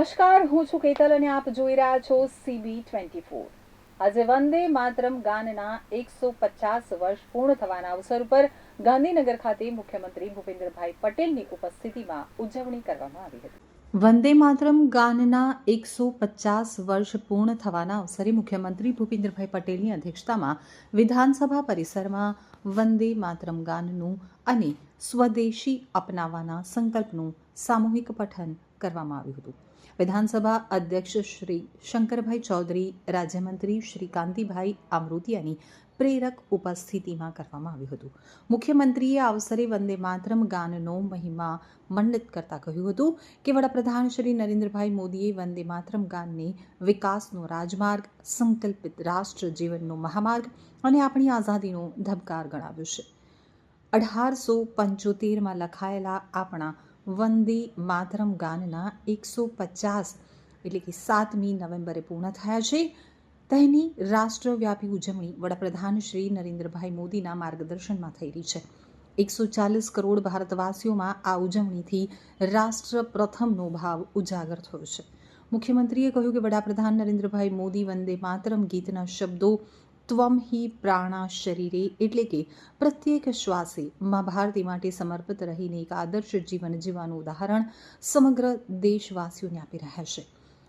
નમસ્કાર, હું છું કેતલ અને આપ જોઈ રહ્યા છો સીબી ટ્વેન્ટી ફોર આજે વંદે માતરમ ગાનના એકસો પચાસ વર્ષ પૂર્ણ થવાના અવસર ઉપર ગાંધીનગર ખાતે મુખ્યમંત્રી ભૂપેન્દ્રભાઈ પટેલની ઉપસ્થિતિમાં ઉજવણી કરવામાં આવી હતી. વંદે માતરમ ગાનના એકસો પચાસ વર્ષ પૂર્ણ થવાના અવસરે મુખ્યમંત્રી ભૂપેન્દ્રભાઈ પટેલની અધ્યક્ષતામાં વિધાનસભા પરિસરમાં વંદે માતરમ ગાનનું અને સ્વદેશી અપનાવવાના સંકલ્પનું સામૂહિક પઠન કરવામાં આવ્યું હતું. વિધાનસભા અધ્યક્ષ શ્રી શંકરભાઈ ચૌધરી, રાજ્યમંત્રી શ્રી કાંતિભાઈ અમૃતિયાની પ્રેરક ઉપસ્થિતિમાં કરવામાં આવ્યું હતું. મુખ્યમંત્રીએ આ અવસરે વંદે માતરમ ગાનનો મહિમા મંડિત કરતા કહ્યું હતું કે વડાપ્રધાન શ્રી નરેન્દ્રભાઈ મોદીએ વંદે માતરમ ગાનને વિકાસનો રાજમાર્ગ, સંકલ્પિત રાષ્ટ્ર જીવનનો મહામાર્ગ અને આપણી આઝાદીનો ધબકાર ગણાવ્યો છે. અઢારસો પંચોતેરમાં લખાયેલા આપણા વંદે માતરમ ગાનના એકસો પચાસ એટલે કે સાતમી નવેમ્બરે પૂર્ણ થયા છે. તેની રાષ્ટ્રવ્યાપી ઉજવણી વડાપ્રધાન શ્રી નરેન્દ્રભાઈ મોદીના માર્ગદર્શનમાં થઈ રહી છે. એકસો ચાલીસ કરોડ ભારતવાસીઓમાં આ ઉજવણીથી રાષ્ટ્ર પ્રથમનો ભાવ ઉજાગર થયો છે. મુખ્યમંત્રીએ કહ્યું કે વડાપ્રધાન નરેન્દ્રભાઈ મોદી વંદે માતરમ ગીતના શબ્દો ત્વમ હિ પ્રાણા શરીરે એટલે કે પ્રત્યેક શ્વાસે મા ભારતી માટે સમર્પિત રહીને એક આદર્શ જીવન જીવવાનું ઉદાહરણ સમગ્ર દેશવાસીઓને આપી રહ્યા છે.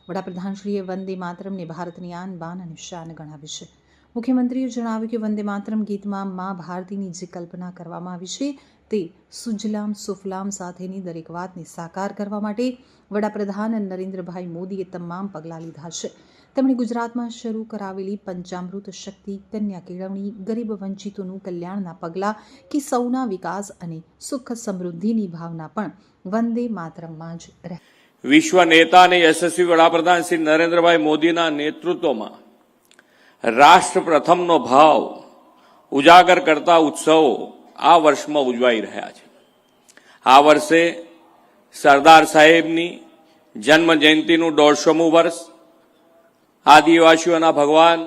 વડાપ્રધાનશ્રીએ વંદે માતરમને ભારતની આન બાન અને શાન ગણાવી છે. મુખ્યમંત્રીએ જણાવ્યું કે વંદે માતરમ ગીતમાં મા ભારતીની જે કલ્પના કરવામાં આવી છે તે સુજલામ સુફલામ સાથેની દરેક વાતને સાકાર કરવા માટે વડાપ્રધાન નરેન્દ્રભાઈ મોદીએ તમામ પગલાં લીધા છે. તેમણે ગુજરાતમાં શરૂ કરાવેલી પંચામૃત શક્તિ કન્યા કેળવણી, ગરીબ વંચિતોનું કલ્યાણના પગલાં કે સૌના વિકાસ અને સુખ સમૃદ્ધિની ભાવના પણ વંદે માતરમમાં જ રહે. વિશ્વ નેતા અને યશસ્વી વડાપ્રધાન શ્રી નરેન્દ્રભાઈ મોદીના નેતૃત્વમાં રાષ્ટ્ર પ્રથમનો ભાવ ઉજાગર કરતા ઉત્સવો આ વર્ષમાં ઉજવાઈ રહ્યા છે. આ વર્ષે સરદાર સાહેબની જન્મ જયંતિનું દોઢસોમું વર્ષ આદિવાસીઓના ભગવાન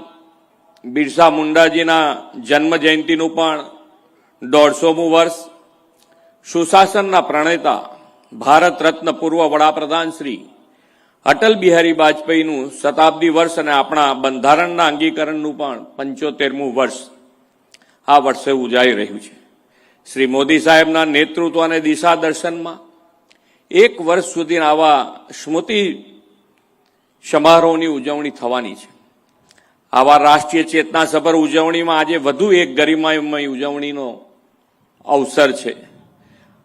બિરસા મુંડાજીના જન્મ જયંતિનું પણ દોઢસોમું વર્ષ સુશાસનના પ્રણેતા ભારત રત્ન પૂર્વ વડાપ્રધાન શ્રી અટલ બિહારી વાજપેયીનું શતાબ્દી વર્ષ અને આપણા બંધારણના અંગીકરણનું પણ પંચોતેરમું વર્ષ આ વર્ષે ઉજાઈ રહ્યું છે. શ્રી મોદી સાહેબના નેતૃત્વ અને દિશા દર્શનમાં એક વર્ષ સુધી આવા સ્મૃતિ સમારોહની ઉજવણી થવાની છે. આવા રાષ્ટ્રીય ચેતનાસભર ઉજવણીમાં આજે વધુ એક ગરિમામય ઉજવણીનો અવસર છે.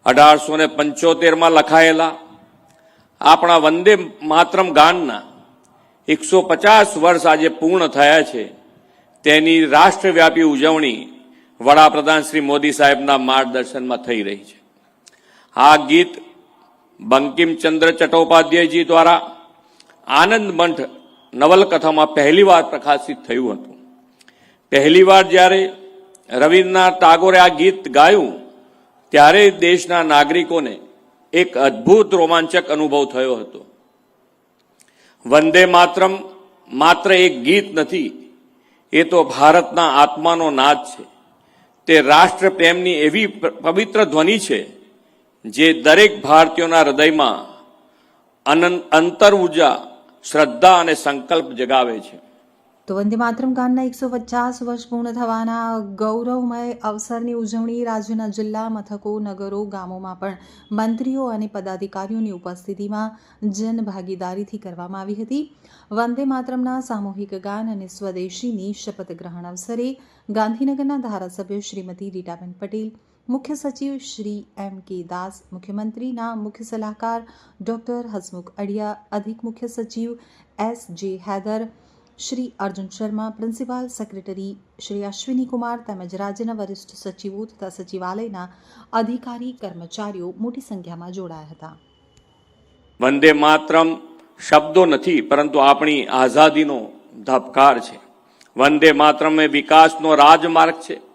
અઢારસો ને પંચોતેરમાં લખાયેલા આપણા વંદે માતરમ ગાનના એકસો પચાસ વર્ષ આજે પૂર્ણ થયા છે. તેની રાષ્ટ્રવ્યાપી ઉજવણી વડાપ્રધાન શ્રી મોદી સાહેબના માર્ગદર્શનમાં થઈ રહી છે. આ ગીત બંકિમચંદ્ર ચટ્ટોપાધ્યાયજી દ્વારા આનંદ મંઠ નવલકથામાં પહેલીવાર પ્રકાશિત થયું હતું. પહેલીવાર જ્યારે રવિન્દ્રનાથ ટાગોરે આ ગીત ગાયું, ત્યારે દેશના નાગરિકોને એક અદ્ભુત રોમાંચક અનુભવ થયો હતો. વંદે માતરમ માત્ર એક ગીત નથી, એ તો ભારતના આત્માનો નાદ છે. તે રાષ્ટ્ર પ્રેમની એવી પવિત્ર ધ્વનિ છે, જે દરેક ભારતીયોના હૃદયમાં અનંત અંતર ઊર્જા શ્રદ્ધા અને સંકલ્પ જગાવે છે. તો વંદે માતરમ ગાનના એકસો પચાસ વર્ષ પૂર્ણ થવાના ગૌરવમય અવસરની ઉજવણી રાજ્યના જિલ્લા, મથકો, નગરો, ગામોમાં પણ મંત્રીઓ અને પદાધિકારીઓની ઉપસ્થિતિમાં જનભાગીદારીથી કરવામાં આવી હતી. વંદે માતરમના સામૂહિક ગાન અને સ્વદેશીની શપથ ગ્રહણ અવસરે ગાંધીનગરના ધારાસભ્ય શ્રીમતી રીટાબેન પટેલ મુખ્ય સચિવ શ્રી એમ કે દાસ, મુખ્યમંત્રીના મુખ્ય સલાહકાર ડોક્ટર હસમુખ અડિયા અધિક મુખ્ય સચિવ S J Haider, Shri Arjun Sharma, principal secretary Shri Ashwini Kumar તેમજ રાજ્યના વરિષ્ઠ સચિવો તથા સચિવાલયના અધિકારી, કર્મચારીઓ મોટી સંખ્યામાં જોડાયા હતા. વંદે માતરમ શબ્દો નથી, પરંતુ આપણી આઝાદીનો ધબકાર છે. વંદે માતરમ એ વિકાસનો રાજમાર્ગ છે.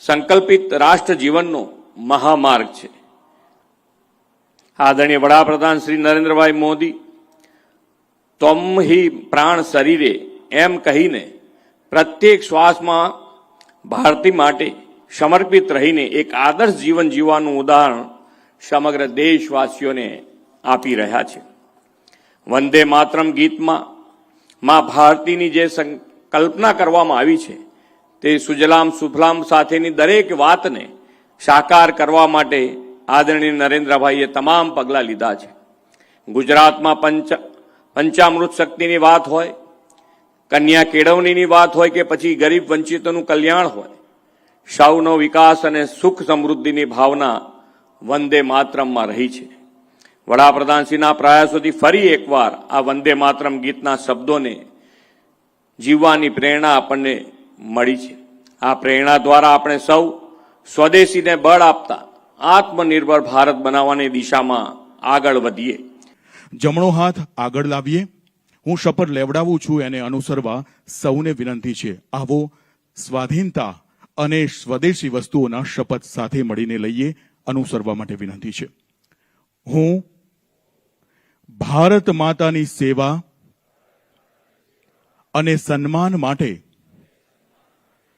સંકલ્પિત રાષ્ટ્ર જીવનનો મહામાર્ગ છે. આદરણીય વડાપ્રધાન શ્રી નરેન્દ્રભાઈ મોદી, તમ હિ પ્રાણ શરીરે એમ કહીને પ્રત્યેક શ્વાસમાં ભારતી માટે સમર્પિત રહીને એક આદર્શ જીવન જીવવાનું ઉદાહરણ સમગ્ર દેશવાસીઓને આપી રહ્યા છે. વંદે માતરમ ગીતમાં માં ભારતીની જે સંકલ્પના કરવામાં આવી છે તે સુજલામ સુફલામ સાથેની દરેક વાતને સાકાર કરવા માટે આદરણીય નરેન્દ્રભાઈએ તમામ પગલાં લીધા છે. ગુજરાતમાં પંચ, પંચામૃત શક્તિની વાત હોય, કન્યા કેળવણીની વાત હોય કે પછી ગરીબ વંચિતોનું કલ્યાણ હોય સૌનો વિકાસ અને સુખ સમૃદ્ધિની ભાવના વંદે માતરમમાં રહી છે. વડાપ્રધાનશ્રીના પ્રયાસોથી ફરી એકવાર આ વંદે માતરમ ગીતના શબ્દોને જીવવાની પ્રેરણા આપણને મળી છે. આ પ્રેરણા દ્વારા આપણે સૌ સ્વદેશીને બળ આપતા આત્મનિર્ભર ભારત બનાવવાની દિશામાં આગળ વધીએ. જમણો હાથ આગળ લાવીએ. હું શપથ લેવડાવું છું એને અનુસરવા સૌને વિનંતી છે. આવો સ્વાધીનતા અને સ્વદેશી વસ્તુઓના શપથ સાથે મળીને લઈએ અનુસરવા માટે વિનંતી છે. હું ભારત માતાની સેવા અને સન્માન માટે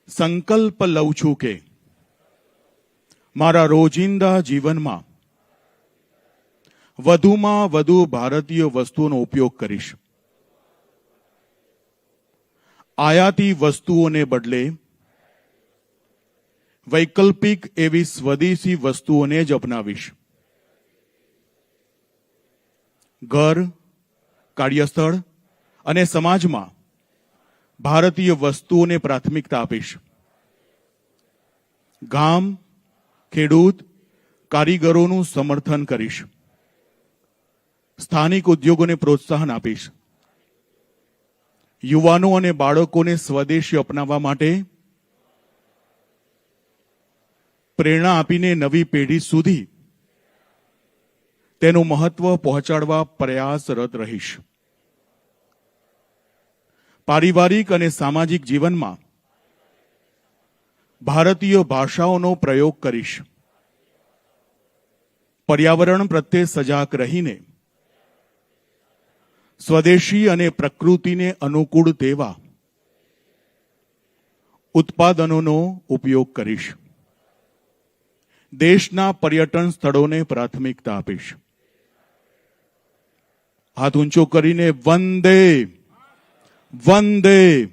સંકલ્પ લઉં છું કે મારા રોજિંદા જીવનમાં વધુમાં વધુ ભારતીય વસ્તુઓનો ઉપયોગ કરીશ. આયાતી વસ્તુઓને બદલે વૈકલ્પિક એવી સ્વદેશી વસ્તુઓને જ અપનાવીશ. ઘર, કાર્યસ્થળ અને સમાજમાં ભારતીય વસ્તુઓને પ્રાથમિકતા આપીશ. ગામ, ખેડૂત, કારીગરોનું સમર્થન કરીશ. સ્થાનિક ઉદ્યોગોને પ્રોત્સાહન આપીશ. યુવાનો અને બાળકોને સ્વદેશી અપનાવવા માટે પ્રેરણા આપીને નવી પેઢી સુધી તેનું મહત્વ પહોંચાડવા પ્રયાસરત રહીશ. પારિવારિક અને સામાજિક જીવનમાં ભારતીય ભાષાઓનો પ્રયોગ કરીશ. પર્યાવરણ પ્રત્યે સજાગ રહીને, સ્વદેશી અને પ્રકૃતિને અનુકૂળ તેવા ઉત્પાદનોનો ઉપયોગ કરીશ. દેશના પર્યટન સ્થળોને પ્રાથમિકતા આપીશ. હાથ ઊંચો કરીને વંદે વંદે